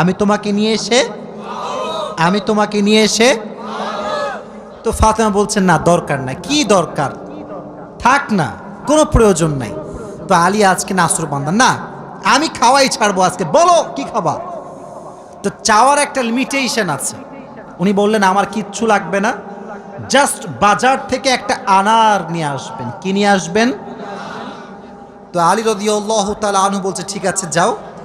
আমি তোমাকে নিয়ে এসে, আমি তোমাকে নিয়ে এসে, তো ফাতেমা বলছেন না, দরকার না কি দরকার? থাক না, কোনো প্রয়োজন নাই। তো আলী আজকে নাসর বান্দা। না, আমি খাওয়াই ছাড়বো আজকে। বলো, কি খাবা? তো চাওয়ার একটা লিমিটেশন আছে। উনি বললেন, আমার কিচ্ছু লাগবে না। জাস্ট বাজার থেকে একটা আনার নিয়ে আসবেন। কি নিয়ে আসবেন? তো আলী রদিউল্লাহ তালা আনু বলছে, ঠিক আছে, যাও।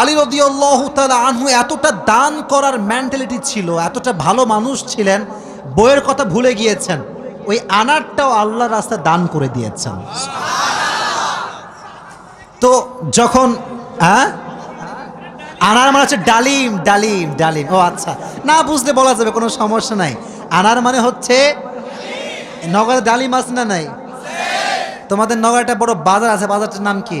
আলী রদিউল্লাহ তালা আনহু এতটা দান করার মেন্টালিটি ছিল, এতটা ভালো মানুষ ছিলেন, বইয়ের কথা ভুলে গিয়েছেন, ওই আনারটাও আল্লাহ রাস্তায় দান করে দিয়েছেন। তো যখন হ্যাঁ? আনার মানে হচ্ছে ডালিম ডালিম ডালিম। ও আচ্ছা না বুঝতে বলা যাবে, কোনো সমস্যা নাই। আনার মানে হচ্ছে, নগরে ডালিম আছে না নাই? তোমাদের নগরে একটা বড় বাজার আছে, বাজারটার নাম কি?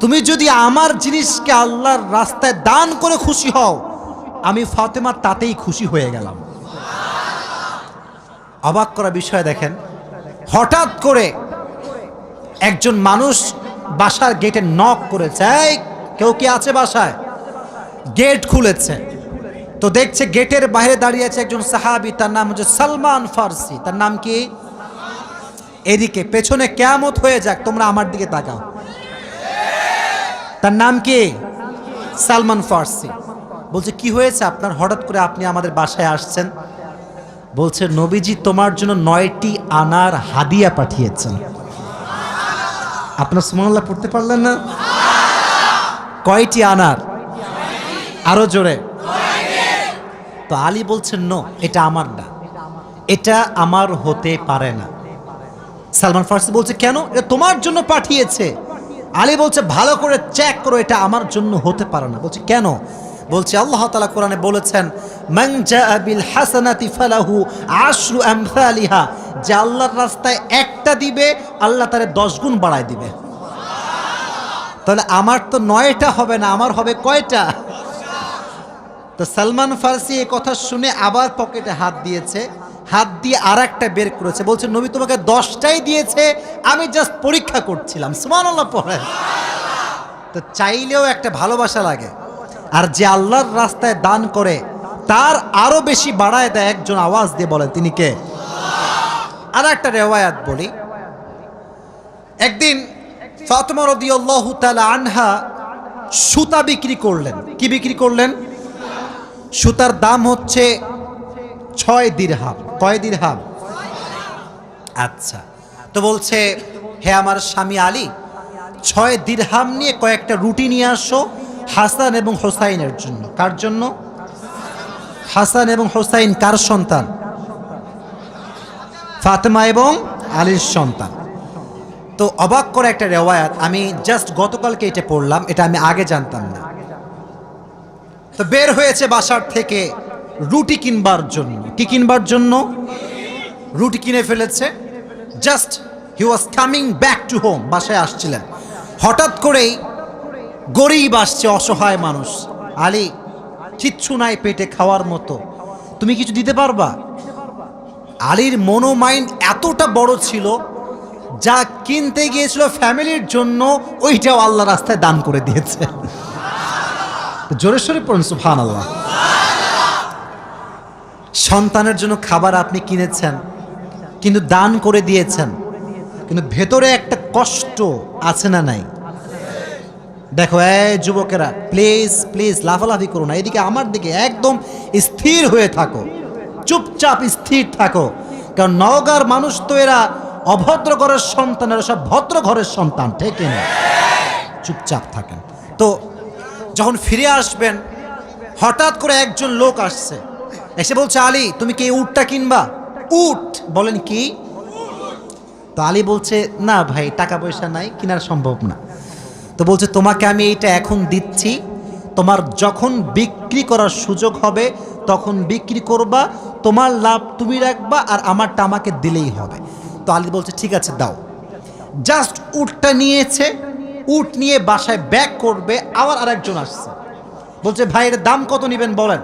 তুমি যদি আমার জিনিসকে আল্লাহর রাস্তায় দান করে খুশি হও, আমি ফাতেমা তাতেই খুশি হয়ে গেলাম। অবাক করা বিষয় দেখেন, হঠাৎ করে একজন মানুষ বাসার গেটে নক করেছে। কেউ কি আছে বাসায়? গেট খুলেছে। তো দেখছে গেটের বাইরে দাঁড়িয়ে আছে একজন সাহাবি, তার নাম হচ্ছে সালমান ফার্সি। তার নাম কি? এদিকে, পেছনে কেয়ামত হয়ে যাক, তোমরা আমার দিকে তাকাও। তার নাম কি? সালমান ফার্সি। বলছে, কি হয়েছে আপনার? হঠাৎ করে আপনি আমাদের বাসায় আসছেন? বলছে, নবীজি তোমার জন্য নয়টি আনার হাদিয়া পাঠিয়েছেন। আপনার সুমাল্লাহ পড়তে পারলেন না? কয়টি আনার? আরও জোরে। তো আলী বলছেন নো, এটা আমার না। এটা আমার হতে পারে না। সালমান ফার্সি বলছে, কেন? এটা তোমার জন্য পাঠিয়েছে। আলী বলছে, ভালো করে চেক করো, এটা আমার জন্য হতে পারে না। বলছে, কেন? বলছে, আল্লাহ তালা কোরআনে বলেছেন আশরু যে আল্লাহর রাস্তায় একটা দিবে, আল্লাহ তারে দশ গুণ বাড়ায় দিবে। তাহলে আমার তো নয়টা হবে না, আমার হবে কয়টা? তো সালমান ফার্সি এই কথা শুনে আবার পকেটে হাত দিয়েছে। হাত দিয়ে আর একটা বের করেছে। বলছে, নবী তোমাকে দশটাই দিয়েছে, আমি জাস্ট পরীক্ষা করছিলাম। সুমানুল্লাহ তো চাইলেও একটা ভালোবাসা লাগে। আর যে আল্লাহর রাস্তায় দান করে, তার আরও বেশি বাড়ায় দেয় একজন আওয়াজ দিয়ে বলেন, তিনি কে? আর একটা রেওয়ায়াত বলি। একদিন ফাতেমা আনহা সুতা বিক্রি করলেন। কি বিক্রি করলেন? সুতার দাম হচ্ছে ছয় দিরহাম। কয় দিরহাম? আচ্ছা। তো বলছে, হে আমার স্বামী আলী, ছয় দিরহাম নিয়ে কয়েকটা রুটি নিয়ে আসো হাসান এবং হোসাইনের জন্য। কার জন্য? হাসান এবং হোসাইন কার সন্তান? ফাতেমা এবং আলীর সন্তান। তো অবাক করে একটা রেওয়ায়াত, আমি জাস্ট গতকালকে এটা পড়লাম, এটা আমি আগে জানতাম না। তো বের হয়েছে বাসার থেকে রুটি কিনবার জন্য। কি কিনবার জন্য? রুটি কিনে ফেলেছে। Just he was coming back to home বাসায় আসছিলেন। হঠাৎ করেই গরিব আসছে, অসহায় মানুষ। আলী, কিচ্ছু নাই পেটে খাওয়ার মতো। তুমি কিছু দিতে পারবা? আলীর মনো মাইন্ড এতটা বড় ছিল, যা কিনতে গিয়েছিল ফ্যামিলির জন্য, ওইটাও আল্লাহ রাস্তায় দান করে দিয়েছে। জোরেশ্বরী পড়ুন সুফান আল্লাহ সন্তানের জন্য খাবার আপনি কিনেছেন, কিন্তু দান করে দিয়েছেন, কিন্তু ভেতরে একটা কষ্ট আছে না নাই? দেখো, এই যুবকেরা প্লিজ প্লিজ লাফালাফি করো না। এদিকে আমার দিকে একদম স্থির হয়ে থাকো। চুপচাপ স্থির থাকো। কারণ নওগাঁর মানুষ তো এরা অভদ্র ঘরের সন্তান, এরা সব ভদ্র ঘরের সন্তান, ঠিক না? চুপচাপ থাকেন। তো যখন ফিরে আসবেন, হঠাৎ করে একজন লোক আসছে। এসে বলছে, আলী, তুমি কি উটটা কিনবা? উট? বলেন কি? তো আলী বলছে, না ভাই, টাকা পয়সা নাই, কেনার সম্ভব না। তো বলছে, তোমাকে আমি এইটা এখন দিচ্ছি। তোমার যখন বিক্রি করার সুযোগ হবে, তখন বিক্রি করবা। তোমার লাভ তুমি রাখবা আর আমারটা আমাকে দিলেই হবে। তো আলী বলছে, ঠিক আছে, দাও। জাস্ট উটটা নিয়েছে। উট নিয়ে বাসায় ব্যাক করবে। আবার আরেকজন আসছে। বলছে, ভাই, এর দাম কত নেবেন বলেন?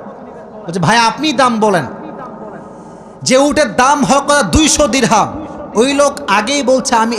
বলছে, ভাই, আপনি দাম বলেন। যে উটের দাম হক দুইশো দিরহাম। ওই লোক আগেই বলছে, আমি